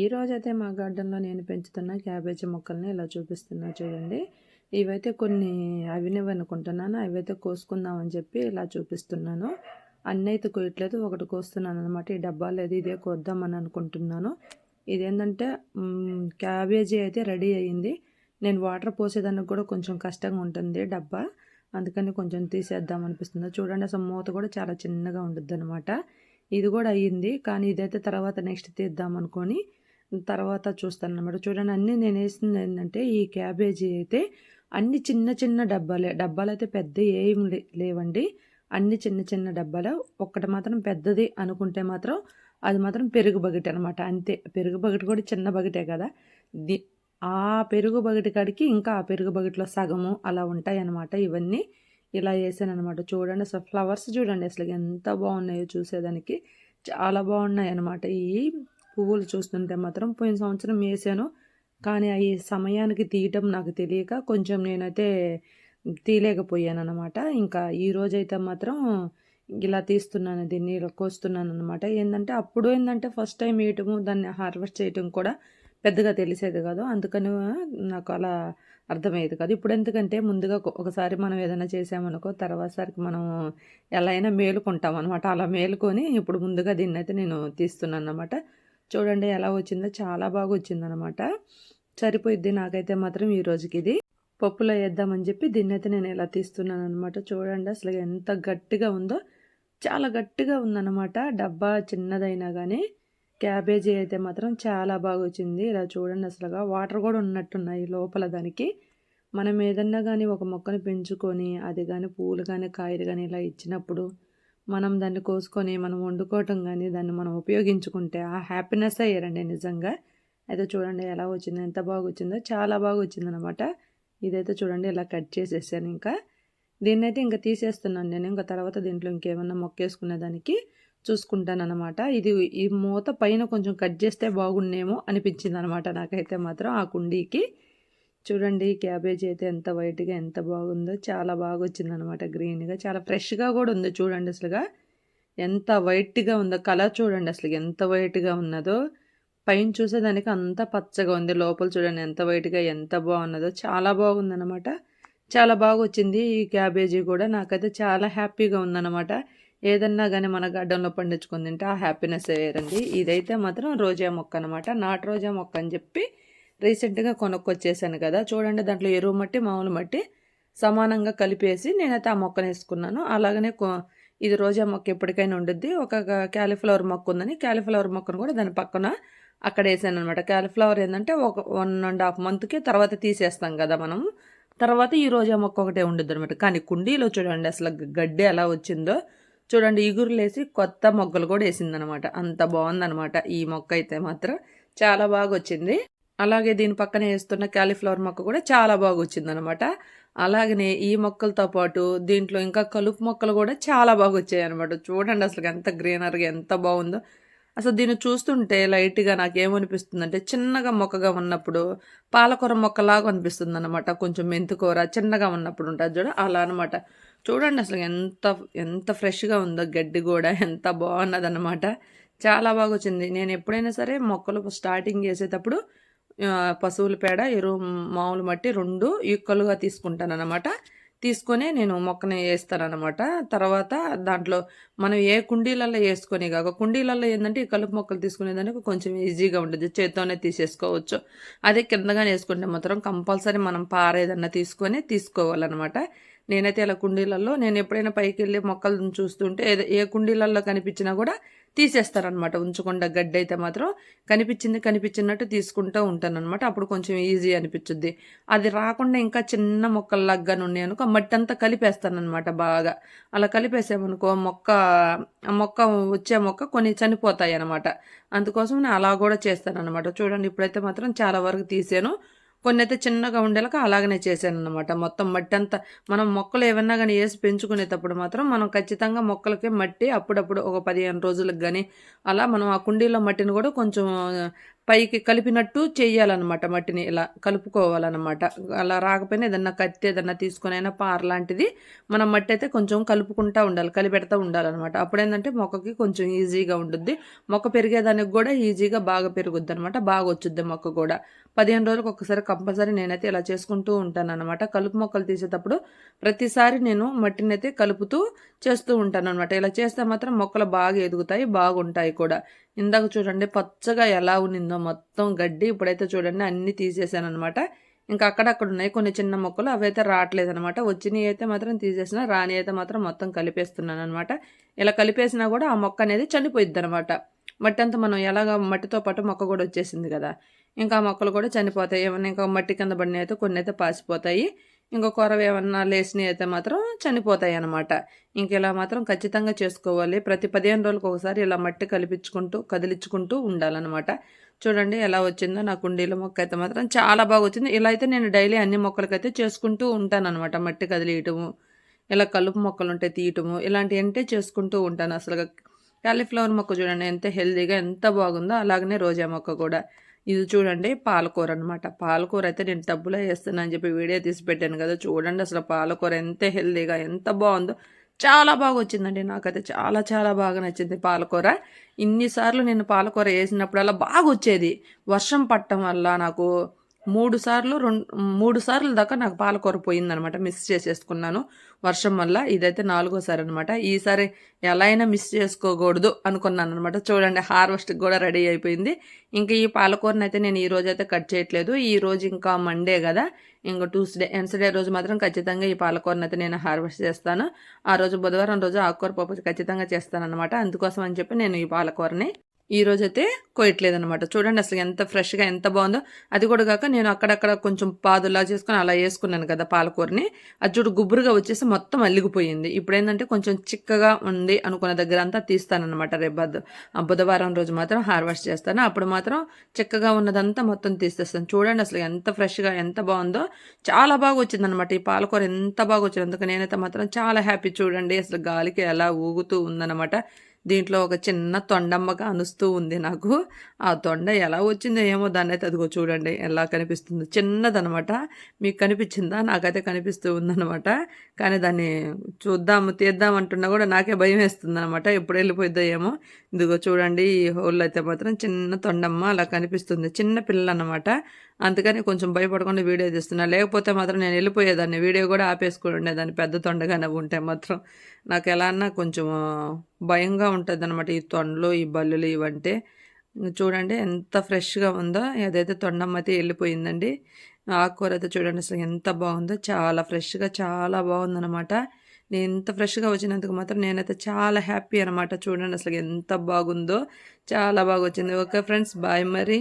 ఈరోజైతే మా గార్డెన్లో నేను పెంచుతున్న క్యాబేజీ మొక్కల్ని ఇలా చూపిస్తున్నా చూడండి. ఇవైతే కొన్ని అవినవి అనుకుంటున్నాను. అవైతే కోసుకుందామని చెప్పి ఇలా చూపిస్తున్నాను. అన్నీ అయితే కోయట్లేదు ఒకటి కోస్తున్నాను అనమాట ఈ డబ్బాలు అది ఇదే కోద్దామని అనుకుంటున్నాను. ఇదేంటంటే క్యాబేజీ అయితే రెడీ అయ్యింది. నేను వాటర్ పోసేదానికి కూడా కొంచెం కష్టంగా ఉంటుంది డబ్బా. అందుకని కొంచెం తీసేద్దాం అనిపిస్తుంది. చూడండి అసలు మూత కూడా చాలా చిన్నగా ఉంటుంది అనమాట ఇది కూడా అయ్యింది. కానీ ఇదైతే తర్వాత నెక్స్ట్ తీద్దాం అనుకొని తర్వాత చూస్తాను అనమాట చూడండి అన్నీ నేను వేసింది ఏంటంటే ఈ క్యాబేజీ అయితే అన్ని చిన్న చిన్న డబ్బాలే. డబ్బాలు అయితే పెద్ద ఏం లే- లేవండి. అన్ని చిన్న చిన్న డబ్బాలు. ఒక్కటి మాత్రం పెద్దది అనుకుంటే మాత్రం అది మాత్రం పెరుగు బకెట్ అనమాట అంతే. పెరుగు బకెట్ కూడా చిన్న బకెటే కదా. ది ఆ పెరుగు బకెట్ కాడికి ఇంకా ఆ పెరుగు బకెట్లో సగము అలా ఉంటాయి అనమాట ఇవన్నీ ఇలా వేసాను అనమాట చూడండి అసలు ఫ్లవర్స్ చూడండి అసలు ఎంత బాగున్నాయో చూసేదానికి. చాలా బాగున్నాయి అనమాట ఈ పువ్వులు చూస్తుంటే మాత్రం పోయిన సంవత్సరం వేసాను. కానీ అవి సమయానికి తీయటం నాకు తెలియక కొంచెం నేనైతే తీయలేకపోయాను అనమాట ఇంకా ఈ రోజైతే మాత్రం ఇలా తీస్తున్నాను దీన్ని ఇలా కోస్తున్నాను అనమాట ఏంటంటే అప్పుడు ఏంటంటే ఫస్ట్ టైం వేయటము దాన్ని హార్వెస్ట్ చేయటం కూడా పెద్దగా తెలిసేది కాదు. అందుకని నాకు అలా అర్థమయ్యేది కాదు. ఇప్పుడు ఎందుకంటే ముందుగా ఒకసారి మనం ఏదైనా చేసామనుకో తర్వాతసారికి మనం ఎలా అయినా మేలుకుంటాం అనమాట అలా మేలుకొని ఇప్పుడు ముందుగా దీన్ని అయితే నేను తీస్తున్నాను అనమాట చూడండి ఎలా వచ్చిందో చాలా బాగా వచ్చిందనమాట సరిపోయిద్ది నాకైతే మాత్రం ఈ రోజుకి ఇది పప్పులో వేద్దామని చెప్పి దీన్ని అయితే నేను ఇలా తీస్తున్నాను అనమాట చూడండి అసలు ఎంత గట్టిగా ఉందో. చాలా గట్టిగా ఉందన్నమాట. డబ్బా చిన్నదైనా కానీ క్యాబేజీ అయితే మాత్రం చాలా బాగా వచ్చింది. ఇలా చూడండి అసలుగా వాటర్ కూడా ఉన్నట్టున్నాయి లోపల దానికి. మనం ఏదన్నా కానీ ఒక మొక్కను పెంచుకొని అది కానీ పూలు కానీ కాయలు కానీ ఇలా ఇచ్చినప్పుడు మనం దాన్ని కోసుకొని మనం వండుకోవటం కానీ దాన్ని మనం ఉపయోగించుకుంటే ఆ హ్యాపీనెస్ అయ్యారండి నిజంగా. అయితే చూడండి ఎలా వచ్చిందో ఎంత బాగా వచ్చిందో చాలా బాగా వచ్చిందనమాట ఇదైతే చూడండి ఇలా కట్ చేసేసాను ఇంకా. దీన్ని అయితే ఇంకా తీసేస్తున్నాను నేను. ఇంకా తర్వాత దీంట్లో ఇంకేమన్నా మొక్కేసుకునే దానికి చూసుకుంటానమాట ఇది ఈ మూత పైన కొంచెం కట్ చేస్తే బాగుండేమో అనిపించింది అనమాట నాకైతే మాత్రం ఆ కుండీకి. చూడండి క్యాబేజీ అయితే ఎంత వైట్గా ఎంత బాగుందో చాలా బాగా వచ్చిందనమాట గ్రీన్గా. చాలా ఫ్రెష్గా కూడా ఉంది చూడండి అసలుగా. ఎంత వైట్గా ఉందో కలర్ చూడండి అసలు ఎంత వైట్గా ఉన్నదో. పైన చూసేదానికి అంత పచ్చగా ఉంది. లోపల చూడండి ఎంత వైట్గా ఎంత బాగున్నదో. చాలా బాగుందనమాట. చాలా బాగా వచ్చింది ఈ క్యాబేజీ కూడా. నాకైతే చాలా హ్యాపీగా ఉందన్నమాట ఏదన్నా కానీ మన గార్డెన్లో పండించుకుని తింటే ఆ హ్యాపీనెస్ వేరండి. ఇదైతే మాత్రం రోజా మొక్క అనమాట. నాటు రోజా మొక్క అని చెప్పి రీసెంట్గా కొనుక్కొచ్చేసాను కదా. చూడండి దాంట్లో ఎరువు మట్టి మామూలు మట్టి సమానంగా కలిపేసి నేనైతే ఆ మొక్కను వేసుకున్నాను. అలాగనే కొ- ఇది రోజా మొక్క ఎప్పటికైనా ఉండుద్ది. ఒక క్యాలీఫ్లవర్ మొక్క ఉందని క్యాలీఫ్లవర్ మొక్కను కూడా దాని పక్కన అక్కడ వేసాను అనమాట క్యాలీఫ్లవర్ ఏంటంటే ఒక వన్ అండ్ హాఫ్ మంత్కి తర్వాత తీసేస్తాం కదా మనం. తర్వాత ఈ రోజా మొక్క ఒకటే ఉండదు అనమాట కానీ కుండీలో చూడండి అసలు గడ్డి ఎలా వచ్చిందో. చూడండి ఇగురులేసి కొత్త మొగ్గలు కూడా వేసిందనమాట అంత బాగుందనమాట ఈ మొక్క అయితే మాత్రం. చాలా బాగా వచ్చింది. అలాగే దీని పక్కన వేస్తున్న క్యాలీఫ్లవర్ మొక్క కూడా చాలా బాగా వచ్చిందనమాట అలాగనే ఈ మొక్కలతో పాటు దీంట్లో ఇంకా కలుపు మొక్కలు కూడా చాలా బాగా వచ్చాయి అనమాట చూడండి అసలు ఎంత గ్రీనరీగా ఎంత బాగుందో. అసలు దీన్ని చూస్తుంటే లైట్గా నాకు అంటే చిన్నగా మొక్కగా ఉన్నప్పుడు పాలకూర మొక్కలాగా అనిపిస్తుంది అనమాట కొంచెం మెంతుకూర చిన్నగా ఉన్నప్పుడు ఉంటుంది చూడ అలా అనమాట. చూడండి అసలు ఎంత ఎంత ఫ్రెష్గా ఉందో గడ్డి కూడా ఎంత బాగున్నదనమాట. చాలా బాగా వచ్చింది నేను ఎప్పుడైనా సరే మొక్కలు స్టార్టింగ్ చేసేటప్పుడు పశువుల పేడ ఎరువు మామూలు మట్టి రెండు ఈక్వల్గా తీసుకుంటాను అనమాట తీసుకొని నేను మొక్కని వేస్తానమాట తర్వాత దాంట్లో మనం ఏ కుండీలలో వేసుకొని కాక కుండీలలో ఏంటంటే ఈ కలుపు మొక్కలు తీసుకునేదానికి కొంచెం ఈజీగా ఉంటుంది. చేత్తోనే తీసేసుకోవచ్చు. అదే కిందగానే వేసుకుంటే మాత్రం కంపల్సరీ మనం పారేదన్నా తీసుకొని తీసుకోవాలన్నమాట. నేనైతే ఇలా కుండీలలో నేను ఎప్పుడైనా పైకి వెళ్ళి మొక్కలను చూస్తుంటే ఏదో- ఏ కుండీలలో కనిపించినా కూడా తీసేస్తారనమాట ఉంచకుండా గడ్డి అయితే మాత్రం కనిపించింది కనిపించినట్టు తీసుకుంటూ ఉంటాను అనమాట అప్పుడు కొంచెం ఈజీ అనిపించుద్ది అది రాకుండా ఇంకా చిన్న మొక్కలు లగ్గా ఉన్నాయి అనుకో మట్టి అంతా కలిపేస్తాను అనమాట బాగా. అలా కలిపేసామనుకో మొక్క మొక్క వచ్చే మొక్క కొన్ని చనిపోతాయి అనమాట అందుకోసం నేను అలా కూడా చేస్తాను అనమాట చూడండి ఇప్పుడైతే మాత్రం చాలా వరకు తీసాను. కొన్ని అయితే చిన్నగా ఉండేలాగా అలాగనే చేశాను అనమాట మొత్తం మట్టి అంతా మనం మొక్కలు ఏమన్నా కానీ వేసి పెంచుకునేటప్పుడు మాత్రం మనం ఖచ్చితంగా మొక్కలకి మట్టి అప్పుడప్పుడు ఒక పదిహేను రోజులకు కానీ అలా మనం ఆ కుండీలో మట్టిని కూడా కొంచెం పైకి కలిపినట్టు చేయాలన్నమాట మట్టిని ఇలా కలుపుకోవాలన్నమాట. అలా రాకపోయినా ఏదన్నా కత్తి ఏదన్నా తీసుకునైనా పార లాంటిది మనం మట్టి అయితే కొంచెం కలుపుకుంటా ఉండాలి కలిపెడతా ఉండాలన్నమాట. అప్పుడేంటంటే మొక్కకి కొంచెం ఈజీగా ఉంటుంది మొక్క పెరిగేదానికి కూడా ఈజీగా బాగా పెరుగుద్ది అనమాట బాగా వచ్చుద్ది మొక్క కూడా. పదిహేను రోజులకు ఒకసారి కంపల్సరీ నేనైతే ఇలా చేసుకుంటూ ఉంటాను అనమాట కలుపు మొక్కలు తీసేటప్పుడు ప్రతిసారి నేను మట్టిని అయితే కలుపుతూ చేస్తూ ఉంటాను అనమాట ఇలా చేస్తే మాత్రం మొక్కలు బాగా ఎదుగుతాయి బాగుంటాయి కూడా. ఇందాక చూడండి పచ్చగా ఎలా ఉన్నిందో మొత్తం గడ్డి ఇప్పుడైతే చూడండి అన్నీ తీసేసాను అనమాట ఇంకా అక్కడక్కడ ఉన్నాయి కొన్ని చిన్న మొక్కలు అవైతే రావట్లేదు అనమాట వచ్చినవి అయితే మాత్రం తీసేసిన రాని అయితే మాత్రం మొత్తం కలిపేస్తున్నాను అనమాట ఇలా కలిపేసినా కూడా ఆ మొక్క అనేది చనిపోయిద్ది అనమాట మట్టి అంతా మనం ఎలాగ మట్టితో పాటు మొక్క కూడా వచ్చేసింది కదా. ఇంకా మొక్కలు కూడా చనిపోతాయి. ఏమైనా ఇంకా మట్టి కింద పడిన అయితే కొన్ని అయితే పాసిపోతాయి. ఇంకా కొరవ ఏమన్నా లేచినవి అయితే మాత్రం చనిపోతాయి అనమాట ఇంక ఇలా మాత్రం ఖచ్చితంగా చేసుకోవాలి. ప్రతి పదిహేను రోజులకు ఒకసారి ఇలా మట్టి కలిపించుకుంటూ కదిలించుకుంటూ ఉండాలన్నమాట. చూడండి ఎలా వచ్చిందో నా కుండీల మొక్క అయితే మాత్రం చాలా బాగా వచ్చింది. ఇలా అయితే నేను డైలీ అన్ని మొక్కలకైతే చేసుకుంటూ ఉంటాననమాట మట్టి కదిలియటము ఇలా కలుపు మొక్కలు ఉంటే తీయటము ఇలాంటివి అంటే చేసుకుంటూ ఉంటాను అసలు కాలీఫ్లవర్ మొక్క చూడండి ఎంత హెల్దీగా ఎంత బాగుందో అలాగనే రోజా మొక్క కూడా. ఇది చూడండి పాలకూర అనమాట పాలకూర అయితే నేను డబ్బులో వేస్తున్నా అని చెప్పి వీడియో తీసి పెట్టాను కదా. చూడండి అసలు పాలకూర ఎంత హెల్దీగా ఎంత బాగుందో. చాలా బాగా వచ్చిందండి. నాకైతే చాలా చాలా బాగా నచ్చింది పాలకూర. ఇన్నిసార్లు నేను పాలకూర వేసినప్పుడల్లా బాగా వచ్చేది. వర్షం పట్టడం వల్ల నాకు మూడు సార్లు రెండు మూడు సార్లు దాకా నాకు పాలకూర పోయిందనమాట. మిస్ చేసేసుకున్నాను. వర్షం వల్ల ఇదైతే నాలుగోసారి అనమాట. ఈసారి ఎలా అయినా మిస్ చేసుకోకూడదు అనుకున్నాను అనమాట చూడండి హార్వెస్ట్కి కూడా రెడీ అయిపోయింది. ఇంకా ఈ పాలకూరని అయితే నేను ఈ రోజు అయితే కట్ చేయట్లేదు. ఈ రోజు ఇంకా మండే కదా. ఇంకా ట్యూస్డే ఎన్సడే రోజు మాత్రం ఖచ్చితంగా ఈ పాలకూరని అయితే నేను హార్వెస్ట్ చేస్తాను. ఆ రోజు బుధవారం రోజు ఆకుకూర పప్పు ఖచ్చితంగా చేస్తాను అనమాట అందుకోసం అని చెప్పి నేను ఈ పాలకూరని ఈ రోజైతే కోయట్లేదు అనమాట చూడండి అసలు ఎంత ఫ్రెష్గా ఎంత బాగుందో. అది కూడా కాక నేను అక్కడక్కడ కొంచెం పాదులా చేసుకుని అలా వేసుకున్నాను కదా పాలకూరని. అది చూడు గుబురుగా వచ్చేసి మొత్తం అల్లిగిపోయింది. ఇప్పుడు ఏంటంటే కొంచెం చిక్కగా ఉంది అనుకున్న దగ్గర అంతా తీస్తానమాట రేపు బుధవారం రోజు మాత్రం హార్వెస్ట్ చేస్తాను. అప్పుడు మాత్రం చిక్కగా ఉన్నదంతా మొత్తం తీసేస్తాను. చూడండి అసలు ఎంత ఫ్రెష్గా ఎంత బాగుందో. చాలా బాగా వచ్చిందనమాట ఈ పాలకూర ఎంత బాగా వచ్చింది. అందుకని నేనైతే మాత్రం చాలా హ్యాపీ. చూడండి అసలు గాలికి ఎలా ఊగుతూ ఉందన్నమాట. దీంట్లో ఒక చిన్న తొండమ్మగా అనుస్తూ ఉంది నాకు. ఆ తొండ ఎలా వచ్చిందో ఏమో దాన్ని అయితే అదిగో చూడండి ఎలా కనిపిస్తుంది. చిన్నదనమాట. మీకు కనిపించిందా? నాకైతే కనిపిస్తూ ఉందనమాట. కానీ దాన్ని చూద్దాము తీద్దాం అంటున్నా కూడా నాకే భయం వేస్తుంది అనమాట ఎప్పుడు వెళ్ళిపోయిద్దో ఏమో. ఇదిగో చూడండి ఈ హోల్ అయితే మాత్రం చిన్న తొండమ్మ అలా కనిపిస్తుంది. చిన్న పిల్లలు అనమాట అందుకని కొంచెం భయపడకుండా వీడియో తీస్తున్నా. లేకపోతే మాత్రం నేను వెళ్ళిపోయేదాన్ని. వీడియో కూడా ఆపేసుకుని ఉండేదాన్ని. పెద్ద తొండగానే ఉంటే మాత్రం. నాకు ఎలా అన్నా కొంచెం భయంగా ఉంటుంది అనమాట ఈ తొండలు ఈ బల్లులు ఇవంటే. చూడండి ఎంత ఫ్రెష్గా ఉందో. ఏదైతే తొండమ్మతి వెళ్ళిపోయిందండి. ఆకుకూర అయితే చూడండి అసలు ఎంత బాగుందో. చాలా ఫ్రెష్గా చాలా బాగుందనమాట నేను ఎంత ఫ్రెష్గా వచ్చినందుకు మాత్రం నేనైతే చాలా హ్యాపీ అనమాట చూడండి అసలు ఎంత బాగుందో. చాలా బాగా వచ్చింది. ఓకే ఫ్రెండ్స్ బాయ్ మరి.